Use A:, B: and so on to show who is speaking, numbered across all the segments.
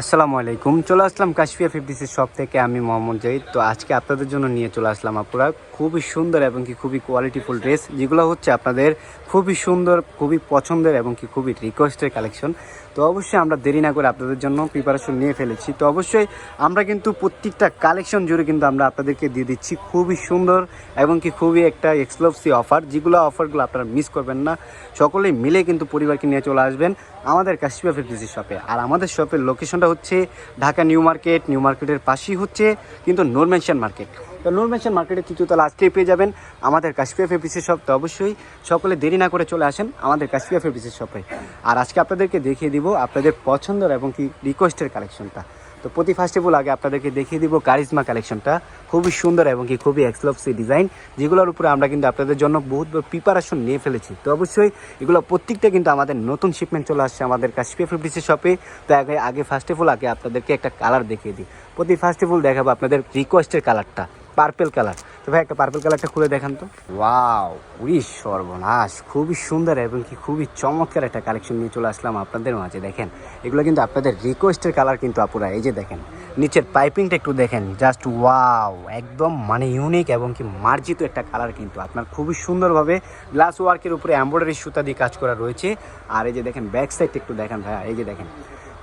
A: আসসালামু আলাইকুম। চলে আসলাম কাশফিয়া ফিফটিসির শপ থেকে, আমি মোহাম্মদ জাহিদ। তো আজকে আপনাদের জন্য নিয়ে চলে আসলাম আপুরা খুবই সুন্দর এবং কি খুবই কোয়ালিটিফুল ড্রেস যেগুলো হচ্ছে আপনাদের খুবই সুন্দর, খুবই পছন্দের এবং কি খুবই রিকোয়েস্টের কালেকশন তো অবশ্যই আমরা দেরি না করে আপনাদের জন্য প্রিপারেশন নিয়ে ফেলেছি। তো অবশ্যই আমরা কিন্তু প্রত্যেকটা কালেকশন জুড়ে কিন্তু আমরা আপনাদেরকে দিয়ে দিচ্ছি খুবই সুন্দর এবং কি খুবই একটা এক্সক্লুসিভ অফার যেগুলো অফারগুলো আপনারা মিস করবেন না। সকলেই মিলে কিন্তু পরিবারকে নিয়ে চলে আসবেন আমাদের কাশিয়া ফিফটিসি শপে। আর আমাদের শপের লোকেশনটা হচ্ছে ঢাকা নিউ মার্কেট, নিউ মার্কেটের পাশেই হচ্ছে কিন্তু নোরমেনশন মার্কেট তো নোরমেনশন মার্কেটের তৃতীয়তলা আজকেই পেয়ে যাবেন আমাদের কাশপিয়া ফেব্রিক্সি শপ তো অবশ্যই সকলে দেরি না করে চলে আসেন আমাদের কাশপিয়া ফেব্রিক্সি শপে আর আজকে আপনাদেরকে দেখিয়ে দিব আপনাদের পছন্দর এবং কি রিকোয়েস্টের কালেকশনটা তো প্রতি ফার্স্টেবল আগে আপনাদেরকে দেখিয়ে দিব কারিজমা কালেকশনটা খুবই সুন্দর এবং কি খুবই এক্সলপসি ডিজাইন যেগুলোর উপরে আমরা কিন্তু আপনাদের জন্য বহুত প্রিপারেশন নিয়ে ফেলেছি। তো অবশ্যই এগুলো প্রত্যেকটা কিন্তু আমাদের নতুন শিপমেন্ট চলে আসছে আমাদের কাশ্মীর ফেব্রিক্সের শপে তো আগে আগে ফার্স্ট অফ আগে আপনাদেরকে একটা কালার দেখিয়ে দিই। প্রতি ফার্স্ট দেখাবো আপনাদের রিকোয়েস্টের কালারটা পার্পেল কালার তো ভাই, একটা পার্পেল কালারটা খুলে দেখান তো। ওয়াও উড়ি সর্বনাশ, খুবই সুন্দর এবং কি খুবই চমৎকার একটা কালেকশন নিয়ে চলে আসলাম আপনাদের মাঝে, দেখেন। এগুলো কিন্তু আপনাদের রিকোয়েস্টের কালার কিন্তু আপুরা, এই যে দেখেন, নিচের পাইপিংটা একটু দেখেন জাস্ট ওয়াও একদম মানে ইউনিক এবং কি মার্জিত একটা কালার কিন্তু, আপনার খুবই সুন্দরভাবে গ্লাস ওয়ার্কের উপরে এম্ব্রয়ডারি সুতা দিয়ে কাজ করা রয়েছে। আর এই যে দেখেন ব্যাক সাইডটা একটু দেখেন ভাইয়া, এই যে দেখেন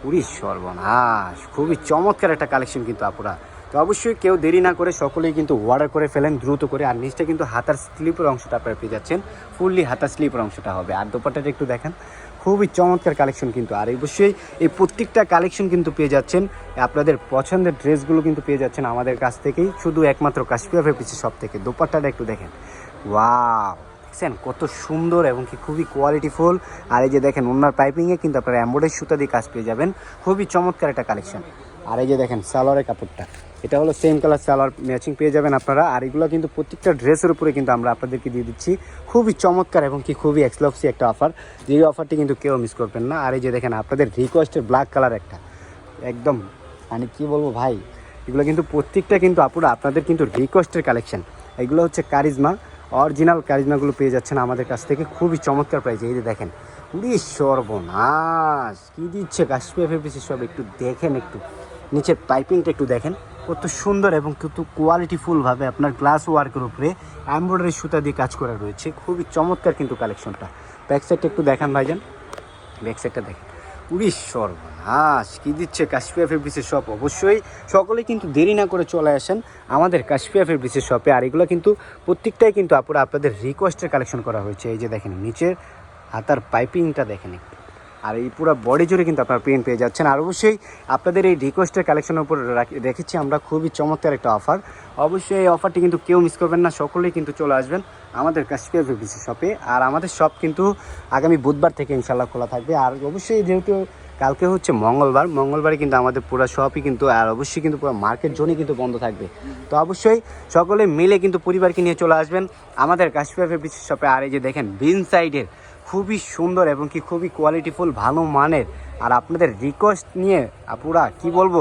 A: পুরী সর্বনাশ, খুবই চমৎকার একটা কালেকশন কিন্তু আপুরা। তো অবশ্যই কেউ দেরি না করে সকলেই কিন্তু অর্ডার করে ফেলেন, দ্রুত করে। আর নিচটা কিন্তু হাতার স্লিপের অংশটা আপনারা পেয়ে যাচ্ছেন। ফুললি হাতার স্লিপের অংশটা হবে। আর দোপাটাটা একটু দেখেন, খুবই চমৎকার কালেকশন কিন্তু। আর অবশ্যই এই প্রত্যেকটা কালেকশন কিন্তু পেয়ে যাচ্ছেন। আপনাদের পছন্দের ড্রেসগুলো কিন্তু পেয়ে যাচ্ছেন আমাদের কাছ থেকেই। শুধু একমাত্র কাশ্মীর ভেপিসি সব থেকে। দোপাট্টাটা একটু দেখেন। ওয়াও দেখছেন, কত সুন্দর এবং কি খুবই কোয়ালিটিফুল আর এই যে দেখেন, ওনার পাইপিংয়ে কিন্তু আপনারা এম্বয়ডারি সুতা দিয়ে কাজ পেয়ে যাবেন। খুবই চমৎকার একটা কালেকশন আর এই যে দেখেন, সালোয়ারের কাপড়টা। এটা হলো সেম কালার সালোয়ার ম্যাচিং পেয়ে যাবেন আপনারা। আর এগুলো কিন্তু প্রত্যেকটা ড্রেসের উপরে কিন্তু আমরা আপনাদেরকে দিয়ে দিচ্ছি। খুবই চমৎকার এবং কি খুবই এক্সলপসি একটা অফার যে অফারটি কিন্তু কেউ মিস করবেন না। আর এই যে দেখেন, আপনাদের রিকোয়েস্টের ব্ল্যাক কালার একটা। একদম মানে কি বলব ভাই? এগুলো কিন্তু প্রত্যেকটা কিন্তু আপুরা, আপনাদের কিন্তু রিকোয়েস্টের কালেকশন এগুলো হচ্ছে কারিজমা। অরিজিনাল কারিজমাগুলো পেয়ে যাচ্ছেন আমাদের কাছ থেকে। খুবই চমৎকার প্রাইস এই যে দেখেন উড়ি সর্বনাশ। কী দিচ্ছে? কাশ্মীর ফেব্রিক্স সব একটু দেখেন একটু। নিচের পাইপিংটা একটু দেখেন। কত সুন্দর এবং কত কোয়ালিটিফুলভাবে আপনার গ্লাস ওয়ার্কের উপরে এমব্রয়ডারি সুতা দিয়ে কাজ করা রয়েছে। খুবই চমৎকার কিন্তু কালেকশনটা। ব্যাক সাইডটা একটু দেখান ভাইজান। ব্যাক সাইডটা দেখেন। উড়িশ সর্বনাশ, কী দিচ্ছে কাশ্মীর ফেব্রিক্সের শপ অবশ্যই সকলেই কিন্তু দেরি না করে চলে আসেন আমাদের কাশ্মীর ফেব্রিক্সের শপে আর এগুলো কিন্তু প্রত্যেকটাই কিন্তু আপুরা আপনাদের রিকোয়েস্টের কালেকশন করা হয়েছে। এই যে দেখেন, নিচের হাতার পাইপিংটা দেখেন আর এই পুরো বডি জুড়ে কিন্তু আপনারা প্রিন্ট পেয়ে যাচ্ছেন। আর অবশ্যই আপনাদের এই রিকোয়েস্টের কালেকশনের উপর রাখি- রেখেছি আমরা খুবই চমৎকার একটা অফার অবশ্যই এই অফারটি কিন্তু কেউ মিস করবেন না, সকলেই কিন্তু চলে আসবেন আমাদের কাশ্মীর ভিবিসি শপে আর আমাদের শপ কিন্তু আগামী বুধবার থেকে ইনশাল্লাহ খোলা থাকবে। আর অবশ্যই যেহেতু কালকে হচ্ছে মঙ্গলবার মঙ্গলবারে কিন্তু আমাদের পুরো শপই কিন্তু, আর অবশ্যই কিন্তু পুরো মার্কেট জোনই কিন্তু বন্ধ থাকবে। তো অবশ্যই সকলে মিলে কিন্তু পরিবারকে নিয়ে চলে আসবেন আমাদের কাশ্মীর ফেব্রিক্স শপে আর এই যে দেখেন, বিন সাইডের খুবই সুন্দর এবং কি খুবই কোয়ালিটিফুল ভালো মানের। আর আপনাদের রিকোয়েস্ট নিয়ে পুরা কি বলব,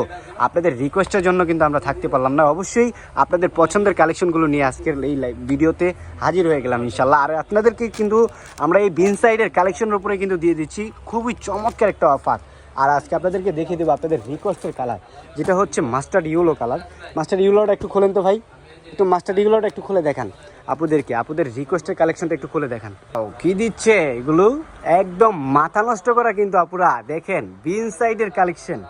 A: আপনাদের রিকোয়েস্টের জন্য কিন্তু আমরা থাকতে পারলাম না। অবশ্যই আপনাদের পছন্দের কালেকশনগুলো নিয়ে আজকের এই ভিডিওতে হাজির হয়ে গেলাম ইনশাল্লাহ আর আপনাদেরকে কিন্তু আমরা এই বিন সাইডের কালেকশনের উপরে কিন্তু দিয়ে দিচ্ছি। খুবই চমৎকার একটা অফার আর আজকে আপনাদেরকে দেখিয়ে দেবো আপনাদের রিকোয়েস্টের কালার যেটা হচ্ছে মাস্টার্ড ইউলো কালার মাস্টার্ড ইউলোটা একটু খোলেন তো ভাই। একটু মাস্টার ইগুলোটা একটু খুলে দেখান আপুদেরকে, আপুদের রিকোয়েস্টের কালেকশনটা একটু খুলে দেখান। ও, কি দিচ্ছে এগুলো? একদম মাথা নষ্ট করা কিন্তু আপুরা, দেখেন, বিন সাইডের কালেকশন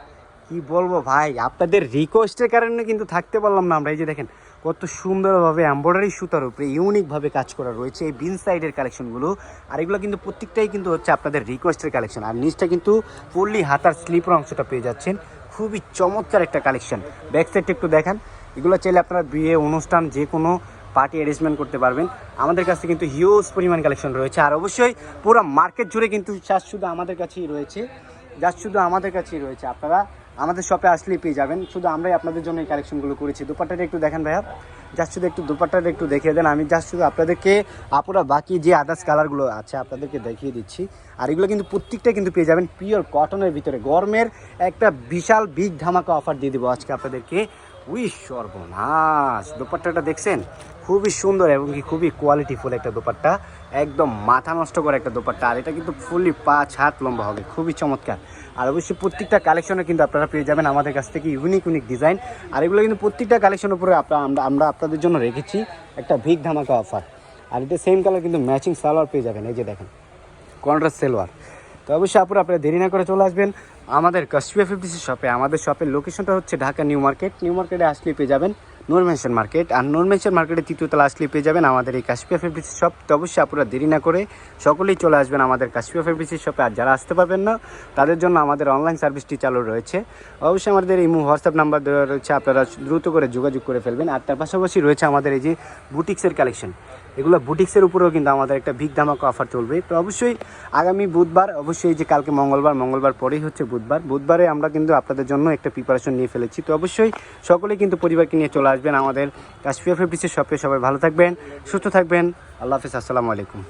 A: কি বলব ভাই, আপনাদের রিকোয়েস্টের কারণে কিন্তু থাকতে পারলাম না আমরা, এই যে দেখেন, কত সুন্দরভাবে এম্ব্রয়ডারি সুতার উপরে ইউনিকভাবে কাজ করা রয়েছে এই বিন সাইডের কালেকশনগুলো আর এগুলো কিন্তু প্রত্যেকটাই কিন্তু হচ্ছে আপনাদের রিকোয়েস্টের কালেকশন আর নিচটা কিন্তু ফুললি হাতার স্লিপের অংশটা পেয়ে যাচ্ছেন। খুবই চমৎকার একটা কালেকশন ব্যাক সাইডটা একটু দেখান। এগুলো চাইলে আপনারা বিয়ে, অনুষ্ঠান, যে কোনো পার্টি অ্যারেঞ্জমেন্ট করতে পারবেন। আমাদের কাছে কিন্তু হিউজ পরিমাণ কালেকশন রয়েছে। আর অবশ্যই পুরো মার্কেট জুড়ে কিন্তু জাস্ট শুধু আমাদের কাছেই রয়েছে। যা শুধু আমাদের কাছেই রয়েছে। আপনারা আমাদের শপে আসলেই পেয়ে যাবেন। শুধু আমরাই আপনাদের জন্য এই কালেকশনগুলো করেছি। দুপাট্টাটা একটু দেখেন ভাইয়া। জাস্ট শুধু একটু, দুপাট্টাটা একটু দেখিয়ে দেন। আমি জাস্ট শুধু আপনাদেরকে, আপুরা বাকি যে আদার্স কালারগুলো আছে আপনাদেরকে দেখিয়ে দিচ্ছি। আর এগুলো কিন্তু প্রত্যেকটা কিন্তু পেয়ে যাবেন পিওর কটনের ভিতরে। গরমের একটা বিশাল বিগ ধামাকা অফার দিয়ে দেবো আজকে আপনাদেরকে। উই সর্বনাশ। দোপাট্টাটা দেখছেন? খুবই সুন্দর এবং কি খুবই কোয়ালিটিফুল একটা দোপাট্টা। একদম মাথা নষ্ট করে একটা দোপাট্টা। আর এটা কিন্তু ফুলি পাঁচ হাত লম্বা হবে। খুবই চমৎকার। আর অবশ্যই প্রত্যেকটা কালেকশনে কিন্তু আপনারা পেয়ে যাবেন আমাদের কাছ থেকে ইউনিক ইউনিক ডিজাইন আর এগুলো কিন্তু প্রত্যেকটা কালেকশনের উপরে আপনারা আমরা আমরা আপনাদের জন্য রেখেছি একটা ভিক ধামাকা অফার আর এটা সেম কালার কিন্তু ম্যাচিং সালোয়ার পেয়ে যাবেন। এই যে দেখেন কন্ট্রাস্ট সেলোয়ার। তো অবশ্যই আপুরা, আপনারা দেরি না করে চলে আসবেন আমাদের কাশ্মীর ফিফটিসি শপে আমাদের শপের লোকেশনটা হচ্ছে ঢাকা নিউ মার্কেট। নিউ মার্কেটে আসলে পেয়ে যাবেন নূর মেনশন মার্কেট আর নূর মার্কেটে তৃতীয়তলা আসলে পেয়ে যাবেন আমাদের এই কাশ্মীর ফিফটিসি শপ তো অবশ্যই আপনারা দেরি না করে সকলেই চলে আসবেন আমাদের কাশ্মীর ফিফটিসি শপে আর যারা আসতে পারবেন না, তাদের জন্য আমাদের অনলাইন সার্ভিসটি চালু রয়েছে। অবশ্যই আমাদের এই হোয়াটসঅ্যাপ নাম্বার দেওয়া রয়েছে, আপনারা দ্রুত করে যোগাযোগ করে ফেলবেন। আর তার পাশাপাশি রয়েছে আমাদের এই যে বুটিক্সের কালেকশন এগুলো বুটিক্সের উপরেও কিন্তু আমাদের একটা বিগ ধামাকা অফার চলবে। তো অবশ্যই আগামী বুধবার, অবশ্যই যে কালকে মঙ্গলবার মঙ্গলবার পরেই হচ্ছে বুধবার। বুধবারে আমরা কিন্তু আপনাদের জন্য একটা প্রিপারেশন নিয়ে ফেলেছি। তো অবশ্যই সকলে কিন্তু পরিবারকে নিয়ে চলে আসবেন আমাদের কাশ্মীর ফেব্রিক্সের শপে সবাই ভালো থাকবেন, সুস্থ থাকবেন। আল্লাহ হাফিজ, আসসালামু আলাইকুম।